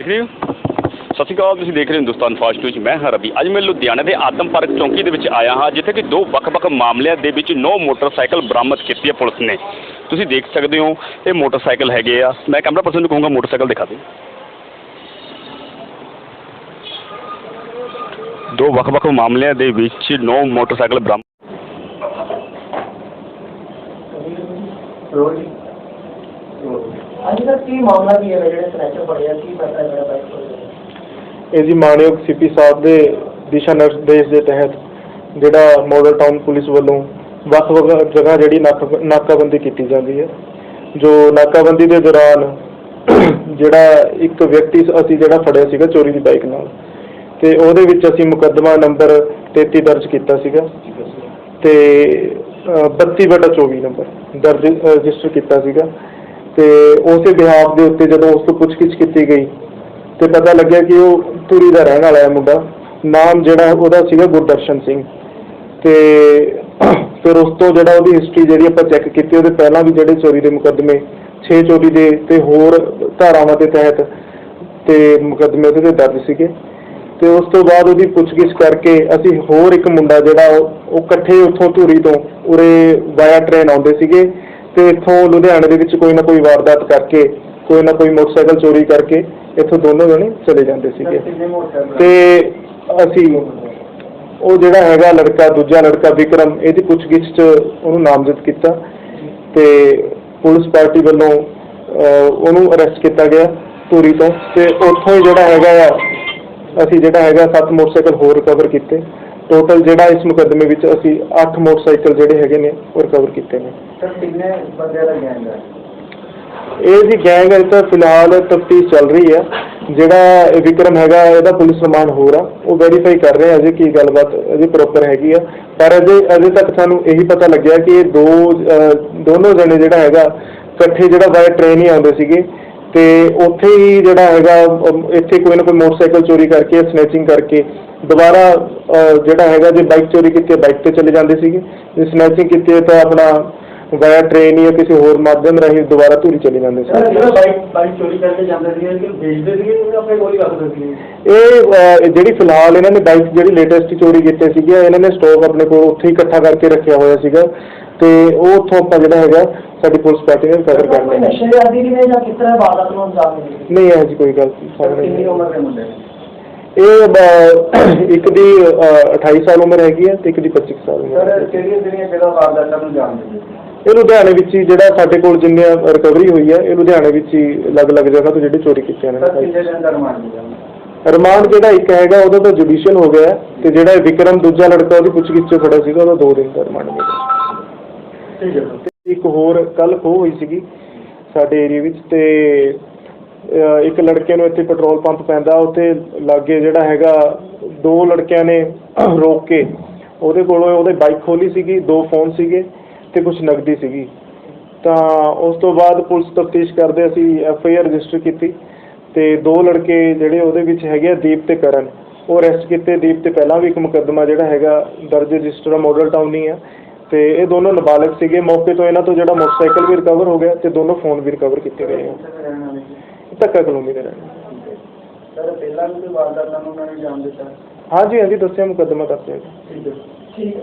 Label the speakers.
Speaker 1: ਦੇਖ ਰਹੇ ਹੋ? ਸਤਿ ਸ਼੍ਰੀ ਅਕਾਲ, ਤੁਸੀਂ ਦੇਖ ਰਹੇ ਹੋ ਹਿੰਦੁਸਤਾਨ ਫਾਸਟ ਨਿਊਜ਼। ਮੈਂ ਹਾਂ ਰਵੀ। ਅੱਜ ਮੈਂ ਲੁਧਿਆਣਾ ਦੇ ਆਦਮ ਪਾਰਕ ਚੌਂਕੀ ਦੇ ਵਿੱਚ ਆਇਆ ਹਾਂ, ਜਿੱਥੇ ਕਿ ਦੋ ਵੱਖ-ਵੱਖ ਮਾਮਲਿਆਂ ਦੇ ਵਿੱਚ ਨੌ ਮੋਟਰਸਾਈਕਲ ਬਰਾਮਦ ਕੀਤੀ ਹੈ ਪੁਲਿਸ ਨੇ। ਤੁਸੀਂ ਦੇਖ ਸਕਦੇ ਹੋ, ਇਹ ਮੋਟਰਸਾਈਕਲ ਹੈਗੇ ਆ। ਮੈਂ ਕੈਮਰਾ ਪਰਸਨ ਨੂੰ ਕਹੂੰਗਾ, ਮੋਟਰਸਾਈਕਲ ਦਿਖਾ ਦੇ ਦੋ ਵੱਖ-ਵੱਖ ਮਾਮਲਿਆਂ ਦੇ ਵਿੱਚ ਨੌ ਮੋਟਰਸਾਈਕਲ ਬਰਾਮਦ
Speaker 2: ਅੱਜ ਦਾ ਕੀ ਮਾਮਲਾ ਕੀ ਹੈ ਜਿਹੜੇ ਸਨੈਚਰ ਫੜਿਆ ਕੀ ਪਤਾ ਜਿਹੜਾ ਬਾਈਕ ਕੋਲ
Speaker 3: ਇਹ ਜੀ ਮਾਨਯੋਗ ਸੀਪੀ ਸਾਹਿਬ ਦੇ ਦਿਸ਼ਾ ਨਿਰਦੇਸ਼ ਦੇ ਤਹਿਤ ਜਿਹੜਾ ਮਾਡਲ ਟਾਊਨ ਪੁਲਿਸ ਵੱਲੋਂ ਵੱਖ-ਵੱਖ ਜਗ੍ਹਾ ਜਿਹੜੀ ਨਾਕ- ਨਾਕਾਬੰਦੀ ਕੀਤੀ ਜਾਂਦੀ ਹੈ ਜੋ ਨਾਕਾਬੰਦੀ ਦੇ ਦੌਰਾਨ ਜਿਹੜਾ ਇੱਕ ਵਿਅਕਤੀ ਅਸੀਂ ਜਿਹੜਾ ਫੜਿਆ ਸੀਗਾ ਚੋਰੀ ਦੀ ਬਾਈਕ ਨਾਲ ਤੇ ਉਹਦੇ ਵਿੱਚ ਅਸੀਂ ਮੁਕੱਦਮਾ ਨੰਬਰ 33 ਦਰਜ ਕੀਤਾ ਸੀਗਾ ਤੇ ਅ, 32 ਬਟਾ 24 ਨੰਬਰ ਦਰਜ ਰਜਿਸਟਰ ਕੀਤਾ ਸੀਗਾ। ਤੇ ਉਸੇ ਬਿਹਾਫ ਦੇ ਉੱਤੇ ਜਦੋਂ ਉਸ ਤੋਂ ਪੁੱਛਗਿੱਛ ਕੀਤੀ ਗਈ, ਤੇ ਪਤਾ ਲੱਗਿਆ ਕਿ ਉਹ ਧੂਰੀ ਦਾ ਰਹਿਣ ਵਾਲਾ ਹੈ ਮੁੰਡਾ। ਨਾਮ ਜਿਹੜਾ ਉਹਦਾ ਸੀਗਾ ਗੁਰਦਰਸ਼ਨ ਸਿੰਘ। ਤੇ ਫਿਰ ਉਸ ਤੋਂ ਜਿਹੜਾ ਉਹਦੀ ਹਿਸਟਰੀ ਜਿਹੜੀ ਆਪਾਂ ਚੈੱਕ ਕੀਤੀ, ਉਹਦੇ ਪਹਿਲਾਂ ਵੀ ਜਿਹੜੇ ਚੋਰੀ ਦੇ ਮੁਕੱਦਮੇ 6 ਚੋਰੀ ਦੇ ਤੇ ਹੋਰ ਧਾਰਾਵਾਂ ਦੇ ਤਹਿਤ ਤੇ ਮੁਕੱਦਮੇ ਉਹਦੇ ਤੇ ਦਰਜ ਸੀਗੇ। ਤੇ ਉਸ ਤੋਂ ਬਾਅਦ ਉਹਦੀ ਪੁੱਛਗਿੱਛ ਕਰਕੇ ਅਸੀਂ ਹੋਰ ਇੱਕ ਮੁੰਡਾ ਜਿਹੜਾ ਉਹ ਉਹ ਇਕੱਠੇ ਉੱਥੋਂ ਧੂਰੀ ਤੋਂ ਉਰੇ ਵਾਇਆ ਟ੍ਰੇਨ ਆਉਂਦੇ ਸੀਗੇ। ਤੇ ਇੱਥੋਂ ਲੁਧਿਆਣੇ ਦੇ ਵਿੱਚ ਕੋਈ ਨਾ ਕੋਈ ਵਾਰਦਾਤ ਕਰਕੇ ਕੋਈ ਨਾ ਕੋਈ ਮੋਟਰਸਾਈਕਲ ਚੋਰੀ ਕਰਕੇ ਇੱਥੋਂ ਦੋਨੋਂ ਜਣੇ ਚਲੇ ਜਾਂਦੇ ਸੀਗੇ। ਤੇ ਅਸੀਂ ਉਹ ਜਿਹੜਾ ਹੈਗਾ ਲੜਕਾ ਦੂਜਾ ਲੜਕਾ ਵਿਕਰਮ ਇਹਦੀ ਪੁੱਛਗਿੱਛ 'ਚ ਉਹਨੂੰ ਨਾਮਜ਼ਦ ਕੀਤਾ ਤੇ ਪੁਲਿਸ ਪਾਰਟੀ ਵੱਲੋਂ ਉਹਨੂੰ ਅਰੈਸਟ ਕੀਤਾ ਗਿਆ ਧੂਰੀ ਤੋਂ। ਤੇ ਉੱਥੋਂ ਹੀ ਜਿਹੜਾ ਹੈਗਾ ਆ ਅਸੀਂ ਜਿਹੜਾ ਹੈਗਾ ਸੱਤ ਮੋਟਰਸਾਈਕਲ ਹੋਰ ਰਿਕਵਰ ਕੀਤੇ। ਟੋਟਲ ਜਿਹੜਾ ਇਸ ਮੁਕੱਦਮੇ ਵਿੱਚ ਅਸੀਂ 8 ਮੋਟਰਸਾਈਕਲ ਜਿਹੜੇ ਹੈਗੇ ਨੇ ਉਹ ਰਿਕਵਰ ਕੀਤੇ ਨੇ।
Speaker 2: ਸਰ ਕਿੰਨੇ ਬੰਦੇ ਦਾ ਗੈਂਗ ਹੈ?
Speaker 3: ਇਹ ਜੀ ਗੈਂਗ ਅਜੇ ਤਾਂ ਫਿਲਹਾਲ ਤਫਤੀਸ਼ ਚੱਲ ਰਹੀ ਹੈ। ਜਿਹੜਾ ਵਿਕਰਮ ਹੈਗਾ ਇਹਦਾ ਪੁਲਿਸ ਰਿਮਾਂਡ ਹੋ ਰਿਹਾ ਉਹ ਵੈਰੀਫਾਈ ਕਰ ਰਹੇ ਆ ਅਜੇ ਕੀ ਗੱਲਬਾਤ ਅਜੇ ਪ੍ਰੋਪਰ ਹੈਗੀ ਆ। ਪਰ ਅਜੇ ਅਜੇ ਤੱਕ ਸਾਨੂੰ ਇਹੀ ਪਤਾ ਲੱਗਿਆ ਕਿ ਇਹ ਦੋ ਦੋਨੋਂ ਜਣੇ ਜਿਹੜਾ ਹੈਗਾ ਇਕੱਠੇ ਜਿਹੜਾ ਬਾਏ ਟ੍ਰੇਨ ਹੀ ਆਉਂਦੇ ਸੀਗੇ। ਤੇ ਉੱਥੇ ਹੀ ਜਿਹੜਾ ਹੈਗਾ ਇੱਥੇ ਕੋਈ ਨਾ ਕੋਈ ਮੋਟਰਸਾਈਕਲ ਚੋਰੀ ਕਰਕੇ ਸਨੈਚਿੰਗ ਕਰਕੇ ਦੁਬਾਰਾ ਜਿਹੜਾ ਹੈਗਾ ਜੇ ਬਾਈਕ ਚੋਰੀ ਕੀਤੀ ਬਾਈਕ ਤੇ ਚਲੇ ਜਾਂਦੇ ਸੀਗੇ। ਜੇ ਸਨੈਚਿੰਗ ਕੀਤੀ ਹੈ ਤਾਂ ਆਪਣਾ ਵਾਇਆ ਟ੍ਰੇਨ ਜਾਂ ਕਿਸੇ ਹੋਰ ਮਾਧਿਅਮ ਰਾਹੀਂ ਦੁਬਾਰਾ ਧੂਰੀ ਚਲੇ ਜਾਂਦੇ ਸੀ।
Speaker 2: ਸਰ ਜਿਹੜਾ ਬਾਈਕ ਬਾਈਕ ਚੋਰੀ ਕਰਕੇ ਜਾਂਦੇ ਸੀ ਕਿ ਵੇਚਦੇ ਸੀਗੇ ਕਿ ਆਪਣੇ ਕੋਲ ਹੀ ਰੱਖਦੇ ਸੀ?
Speaker 3: ਇਹ ਜਿਹੜੀ ਫਿਲਹਾਲ ਇਹਨਾਂ ਨੇ ਬਾਈਕ ਜਿਹੜੀ ਲੇਟੈਸਟ ਚੋਰੀ ਕੀਤੇ ਸੀਗੇ ਇਹਨਾਂ ਨੇ ਸਟਾਕ ਆਪਣੇ ਕੋਲ ਉੱਥੇ ਹੀ ਇਕੱਠਾ ਕਰਕੇ ਰੱਖਿਆ ਹੋਇਆ ਸੀਗਾ। ਤੇ ਉਹ ਉੱਥੋਂ ਆਪਾਂ ਜਿਹੜਾ ਹੈਗਾ ਸਾਡੀ ਪੁਲਿਸ ਪਾਰਟੀ ਨੇ ਕਵਰ ਕਰ
Speaker 2: ਕੋਈ
Speaker 3: ਲਿਆ
Speaker 2: ਨਸ਼ੇ ਦੀ ਆਦੀ ਨਹੀਂ ਜਾਂ ਕਿਸ ਤਰ੍ਹਾਂ ਬਾਤ ਨੂੰ ਅੰਜਾਮ
Speaker 3: ਨਹੀਂ ਇਹ ਜੀ ਕੋਈ ਗੱਲ ਸਾਹਮਣੇ
Speaker 2: ਕਿੰਨੀ
Speaker 3: ਨਹੀਂ।
Speaker 2: ਉਮਰ ਦੇ ਮੁੰਡੇ
Speaker 3: ਇਹ ਇੱਕ ਦੀ ਅਹ, 28 ਸਾਲ ਉਮਰ ਹੈਗੀ ਹੈ ਤੇ ਇੱਕ ਦੀ 25 ਸਾਲ ਉਮਰ
Speaker 2: ਸਰ
Speaker 3: ਹੈ।
Speaker 2: ਕਿਹੜੀਆਂ ਜਿਹੜੀਆਂ ਜਗ੍ਹਾ ਵਾਰਦਾਤਾਂ ਨੂੰ ਜਾਣ ਦਿੰਦੇ
Speaker 3: ਇਹ ਲੁਧਿਆਣੇ ਵਿੱਚ ਹੀ ਜਿਹੜਾ ਸਾਡੇ ਕੋਲ ਜਿੰਨੇ ਰਿਕਵਰੀ ਹੋਈ ਹੈ ਇਹ ਲੁਧਿਆਣੇ ਵਿੱਚ ਹੀ ਅਲੱਗ-ਅਲੱਗ ਜਗ੍ਹਾ ਤੋਂ ਜਿਹੜੀ ਚੋਰੀ
Speaker 2: ਸਰ
Speaker 3: ਨੇ।
Speaker 2: ਕਿੰਨੇ ਦਿਨ ਦਾ ਰਿਮਾਂਡ ਮਿਲਿਆ?
Speaker 3: ਰਿਮਾਂਡ ਜਿਹੜਾ ਇੱਕ ਹੈਗਾ ਉਹਦਾ ਤਾਂ ਜੁਡੀਸ਼ੀਅਲ ਹੋ ਗਿਆ ਹੈ ਤੇ ਜਿਹੜਾ ਇਹ ਵਿਕਰਮ ਦੂਜਾ ਲੜਕਾ ਉਹਦੀ ਪੁੱਛਗਿੱਛ 'ਚ ਫੜਿਆ ਸੀਗਾ ਉਹਦਾ 2 ਦਿਨ ਦਾ ਰਿਮਾਂਡ ਮਿਲਿਆ।
Speaker 2: ਠੀਕ ਹੈ ਸਰ
Speaker 3: ਤੇ ਇੱਕ ਹੋਰ ਕੱਲ ਖੋਹ ਹੋਈ ਸੀਗੀ ਸਾਡੇ ਏਰੀਆ ਵਿੱਚ ਤੇ ਇੱਕ ਲੜਕੇ ਨੂੰ ਇੱਥੇ ਪੈਟਰੋਲ ਪੰਪ ਪੈਂਦਾ, ਉੱਥੇ ਲਾਗੇ ਜਿਹੜਾ ਹੈਗਾ ਦੋ ਲੜਕਿਆਂ ਨੇ ਰੋਕ ਕੇ ਉਹਦੇ ਕੋਲੋਂ ਉਹਦੇ ਬਾਈਕ ਖੋਲੀ ਸੀਗੀ, ਦੋ ਫੋਨ ਸੀਗੇ ਤੇ ਕੁਝ ਨਕਦੀ ਸੀਗੀ। ਤਾਂ ਉਸ ਤੋਂ ਬਾਅਦ ਪੁਲਿਸ ਤਫਤੀਸ਼ ਕਰਦੇ ਅਸੀਂ ਐਫ ਆਈ ਆਰ ਰਜਿਸਟਰ ਕੀਤੀ ਤੇ ਦੋ ਲੜਕੇ ਜਿਹੜੇ ਉਹਦੇ ਵਿੱਚ ਹੈਗੇ ਆ, ਦੀਪ ਤੇ ਕਰਨ, ਉਹ ਅਰੈਸਟ ਕੀਤੇ। ਦੀਪ ਤੇ ਪਹਿਲਾਂ ਵੀ ਇੱਕ ਮੁਕੱਦਮਾ ਜਿਹੜਾ ਹੈਗਾ ਦਰਜ ਰਜਿਸਟਰ ਮਾਡਲ ਟਾਊਨ ਹੀ ਆ। ਤੇ ਇਹ ਦੋਨੋਂ ਨਾਬਾਲਗ ਸੀਗੇ। ਮੌਕੇ ਤੋਂ ਇਹਨਾਂ ਤੋਂ ਜਿਹੜਾ ਮੋਟਰਸਾਈਕਲ ਵੀ ਰਿਕਵਰ ਹੋ ਗਿਆ ਤੇ ਦੋਨੋਂ ਫੋਨ ਵੀ ਰਿਕਵਰ ਕੀਤੇ ਗਏ ਆ। ਧੱਕਾ ਕਲੋਨੀ ਦੇ ਰਹਿਣ।
Speaker 2: ਸਰ ਪਹਿਲਾਂ ਵੀ ਕੋਈ ਵਾਰਦਾਤਾਂ ਨੂੰ ਉਹਨਾਂ ਨੇ ਜਾਣ ਦਿੱਤਾ?
Speaker 3: ਹਾਂਜੀ ਹਾਂਜੀ ਦੱਸਿਆ ਮੁਕੱਦਮਾ
Speaker 2: ਠੀਕ ਹੈ ਠੀਕ ਹੈ।